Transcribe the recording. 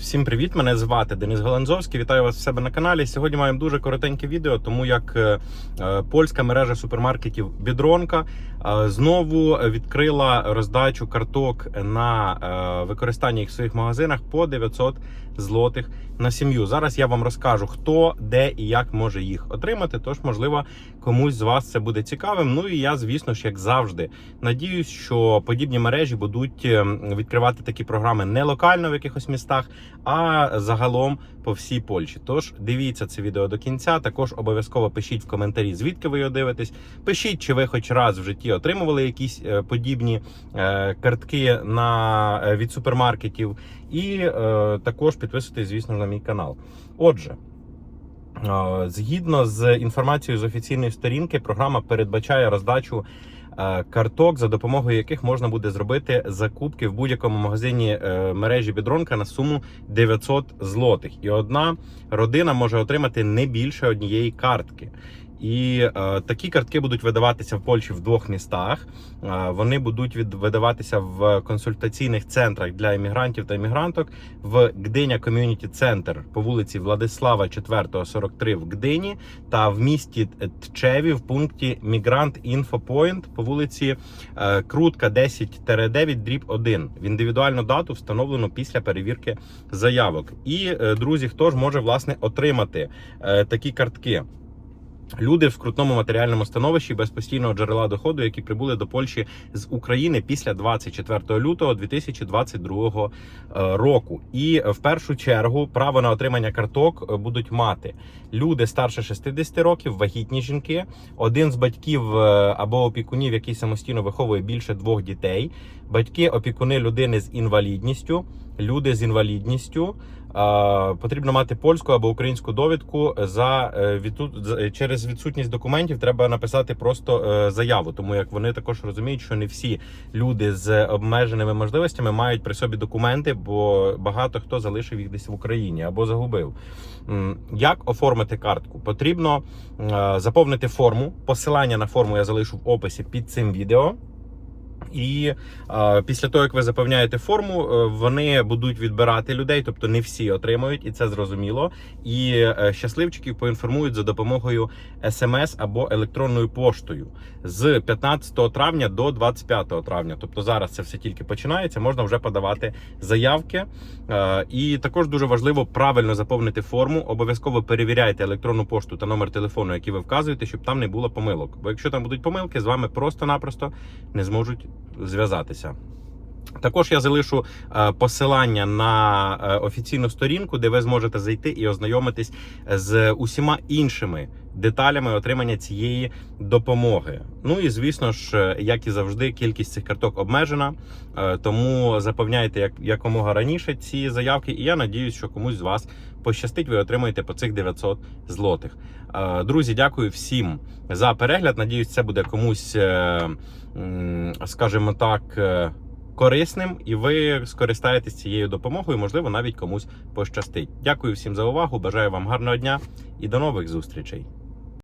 Всім привіт! Мене звати Денис Голанзовський. Вітаю вас в себе на каналі. Сьогодні маємо дуже коротеньке відео, тому як е, е, польська мережа супермаркетів Бідронка е, знову відкрила роздачу карток на використання їх в своїх магазинах по 900 злотих на сім'ю. Зараз я вам розкажу, хто, де і як може їх отримати. Тож, можливо, комусь з вас це буде цікавим. Ну і я, звісно ж, як завжди, надіюсь, що подібні мережі будуть е, відкривати такі програми не локально в якихось містах, а загалом по всій Польщі. Тож дивіться це відео до кінця. Також обов'язково пишіть в коментарі, звідки ви його дивитесь. Пишіть, чи ви хоч раз в житті отримували якісь е, подібні е, картки на е, від супермаркетів, і також підписуйтесь, звісно, на мій канал. Отже. Згідно з інформацією з офіційної сторінки, програма передбачає роздачу карток, за допомогою яких можна буде зробити закупки в будь-якому магазині е, мережі Бідронка на суму 900 злотих. І одна родина може отримати не більше однієї картки. І е, такі картки будуть видаватися в Польщі в двох містах. Е, вони будуть від, видаватися в консультаційних центрах для іммігрантів та іммігранток в Гдиня Ком'юніті Центр по вулиці Владислава 4, 43 в Гдині та в місті Тчеві в пункті Мігрант Інфопоінт по вулиці е, Крутка 10-9 дріб 1. В індивідуальну дату встановлено після перевірки заявок. І е, друзі, хто ж може власне отримати е, такі картки? Люди в скрутному матеріальному становищі без постійного джерела доходу, які прибули до Польщі з України після 24 лютого 2022 е, року. І е, в першу чергу право на отримання карток е, будуть мати люди старше 60 років, вагітні жінки, один з батьків або опікунів, який самостійно виховує більше двох дітей, батьки опікуни людини з інвалідністю, люди з інвалідністю. Потрібно мати польську або українську довідку за е, через відсутність документів. Треба написати просто е, заяву, тому як вони також розуміють, що не всі люди з обмеженими можливостями мають при собі документи, бо багато хто залишив їх десь в Україні або загубив. Як оформити картку? Потрібно е, заповнити форму. Посилання на форму я залишу в описі під цим відео. І е, після того, як ви заповняєте форму, е, вони будуть відбирати людей, тобто не всі отримають, і це зрозуміло. І е, щасливчиків поінформують за допомогою смс або електронною поштою з 15 травня до 25 травня. Тобто зараз це все тільки починається, можна вже подавати заявки. Е, і також дуже важливо правильно заповнити форму. Обов'язково перевіряйте електронну пошту та номер телефону, який ви вказуєте, щоб там не було помилок. Бо якщо там будуть помилки, з вами просто-напросто не зможуть зв'язатися. Також я залишу е, посилання на е, офіційну сторінку, де ви зможете зайти і ознайомитись з усіма іншими деталями отримання цієї допомоги. Ну і звісно ж, е, як і завжди, кількість цих карток обмежена, е, тому заповняйте як якомога раніше ці заявки. І я надіюсь, що комусь з вас пощастить, ви отримаєте по цих 900 злотих. Е, Друзі, дякую всім за перегляд. Надіюсь, це буде комусь, е, скажімо так. Корисним, і ви скористаєтесь цією допомогою, можливо, навіть комусь пощастить. Дякую всім за увагу. Бажаю вам гарного дня і до нових зустрічей.